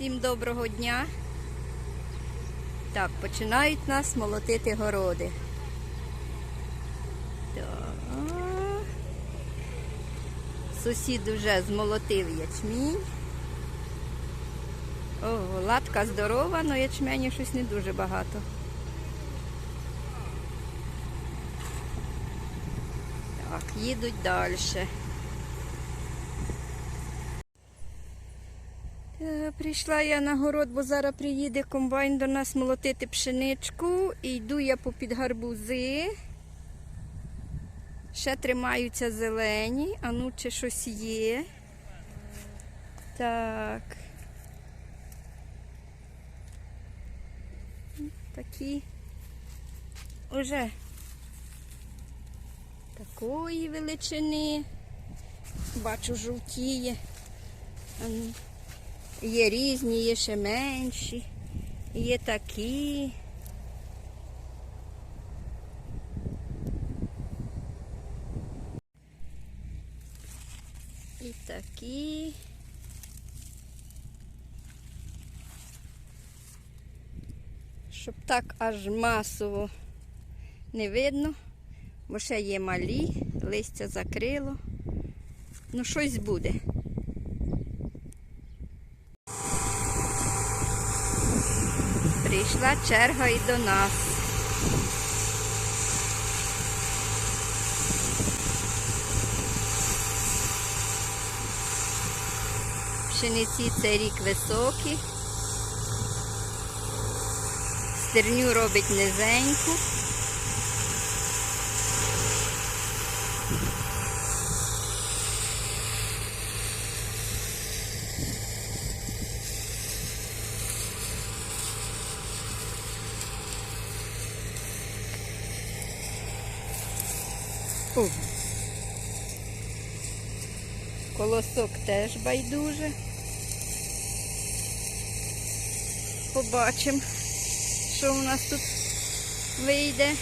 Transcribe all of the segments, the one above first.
Всім доброго дня. Так, починають нас молотити городи. Сусід вже змолотив ячмінь. О, латка здорова, але ячменю щось не дуже багато. Так, їдуть далі. Прийшла я на город, бо зараз приїде комбайн до нас молотити пшеничку. І йду я попід гарбузи. Ще тримаються зелені, а ну чи щось є. Так. Такі уже такої величини. Бачу, жовтіє. Є різні, є ще менші, є такі. І такі. Щоб так аж масово не видно, бо ще є малі, листя закрило. Ну, щось буде. Прийшла черга і до нас. Пшениці цей рік високі. Стерню робить низеньку. О. Колосок теж байдуже. Побачимо, що у нас тут вийде.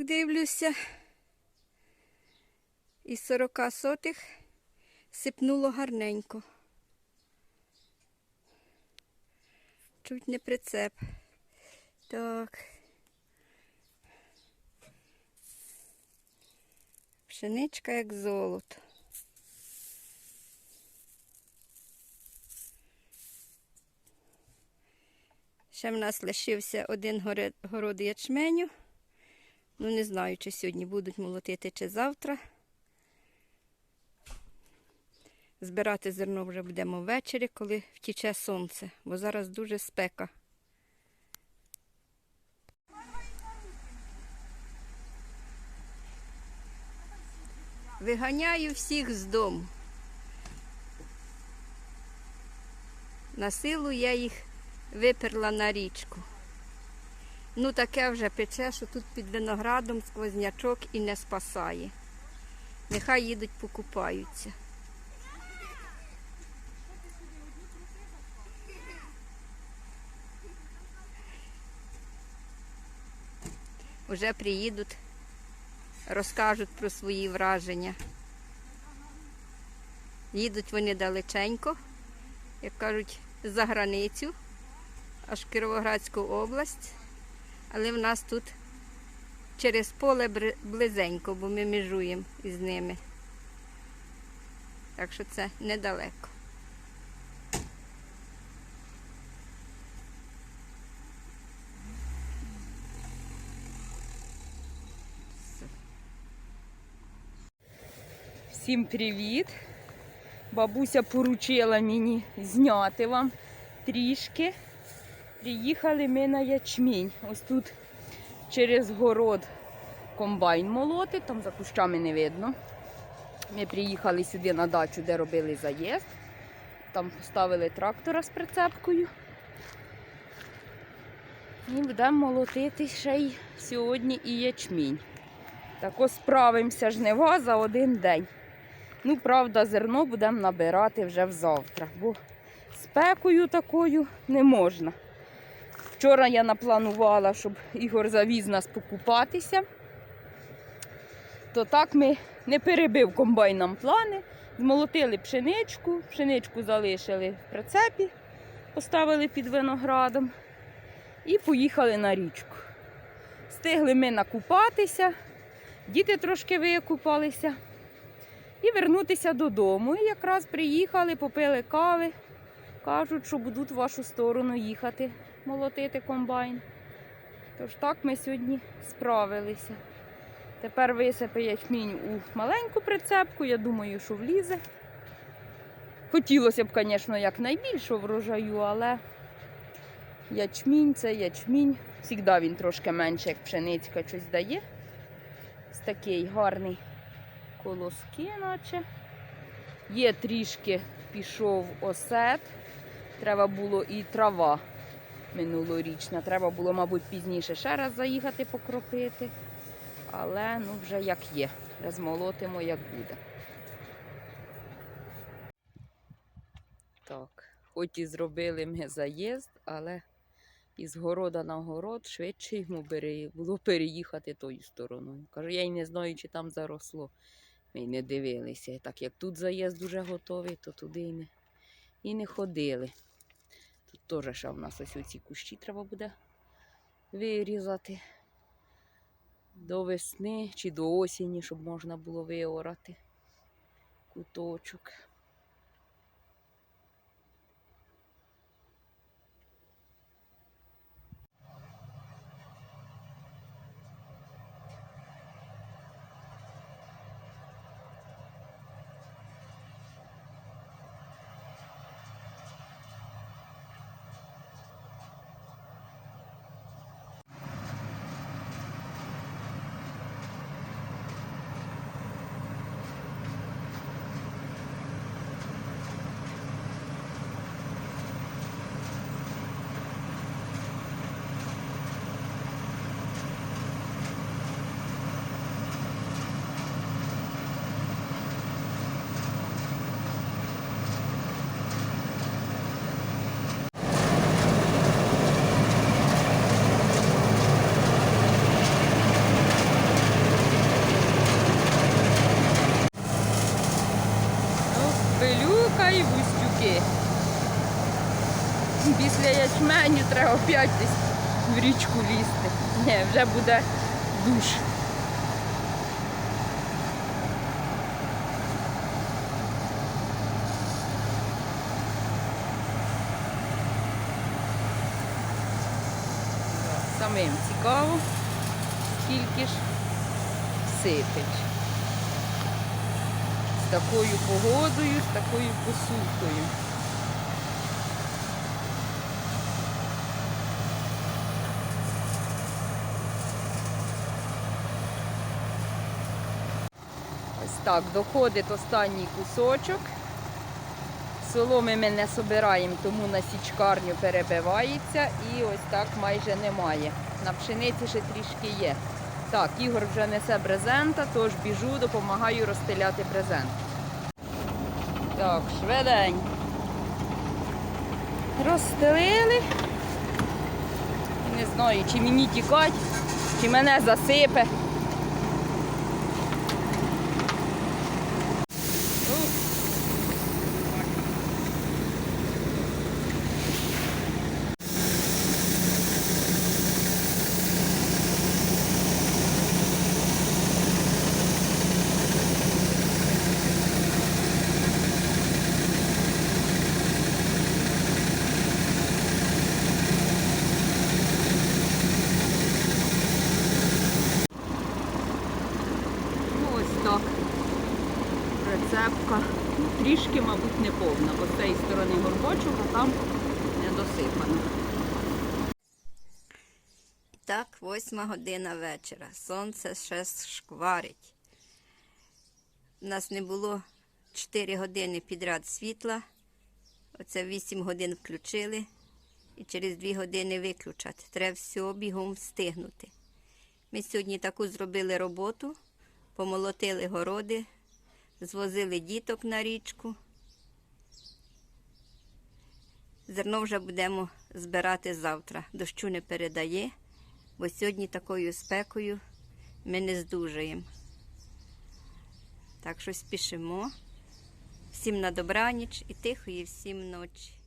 Так, дивлюся. Із 40 сотих сипнуло гарненько. Чуть не прицеп. Так. Пшеничка як золото. Ще в нас лишився один город ячменю. Ну, не знаю, чи сьогодні будуть молотити, чи завтра. Збирати зерно вже будемо ввечері, коли втіче сонце, бо зараз дуже спека. Виганяю всіх з дому. На силу я їх виперла на річку. Ну, таке вже пече, що тут під виноградом сквознячок і не спасає. Нехай їдуть покупаються. Уже приїдуть, розкажуть про свої враження. Їдуть вони далеченько, як кажуть, за границю, аж в Кіровоградську область. Але в нас тут через поле близенько, бо ми межуємо із ними. Так що це недалеко. Всім привіт! Бабуся поручила мені зняти вам трішки. Приїхали ми на ячмінь. Ось тут через город комбайн молоти, там за кущами не видно. Ми приїхали сюди на дачу, де робили заїзд. Там поставили трактора з прицепкою. І будемо молотити ще й сьогодні і ячмінь. Так ось справимося жнива за один день. Ну, правда, зерно будемо набирати вже взавтра, бо спекою такою не можна. Вчора я напланувала, щоб Ігор завіз нас покупатися. То так ми не перебив комбайн нам плани, змолотили пшеничку, пшеничку залишили в прицепі, поставили під виноградом і поїхали на річку. Встигли ми накупатися, діти трошки викупалися і вернутися додому. І якраз приїхали, попили кави. Кажуть, що будуть в вашу сторону їхати, молотити комбайн. Тож так ми сьогодні справилися. Тепер висипе ячмінь у маленьку прицепку, я думаю, що влізе. Хотілося б, звісно, якнайбільше врожаю, але ячмінь це ячмінь. Завжди він трошки менше, як пшеницька щось дає. Ось такий гарний колоски, наче. Є трішки пішов осет. Треба було і трава минулорічна. Треба було, мабуть, пізніше ще раз заїхати покропити. Але ну вже як є. Розмолотимо, як буде. Так, хоч і зробили ми заїзд, але із города на город швидше йому було переїхати тою стороною. Кажу, я й не знаю, чи там заросло. Ми й не дивилися. Так як тут заїзд уже готовий, то туди і не, і не ходили. Тут теж ще в нас ось оці кущі треба буде вирізати до весни чи до осені, щоб можна було виорати куточок. жменю треба п'ять десь в річку лізти. Ні, вже буде душ. Самим цікаво, скільки ж сипить. З такою погодою, з такою посухою. Ось так, доходить останній кусочок. Соломи ми не собираємо, тому на січкарню перебивається і ось так майже немає. На пшениці ще трішки є. Так, Ігор вже несе брезента, тож біжу, допомагаю розстеляти брезент. Так, швидень. Розстелили. Не знаю, чи мені тікать, чи мене засипе. Ух. Ну, ось так. Прицепка. Ну, трішки, мабуть, не повна, бо з цієї сторони горбочок, а там не досипано. Так, восьма година вечора. Сонце ще шкварить. У нас не було 4 години підряд світла. Оце 8 годин включили і через 2 години виключать. Треба все бігом встигнути. Ми сьогодні таку зробили роботу, помолотили городи, звозили діток на річку. Зерно вже будемо збирати завтра. Дощу не передає, бо сьогодні такою спекою ми не здужаємо. Так що спішимо. Всім на добраніч і тихої всім ночі.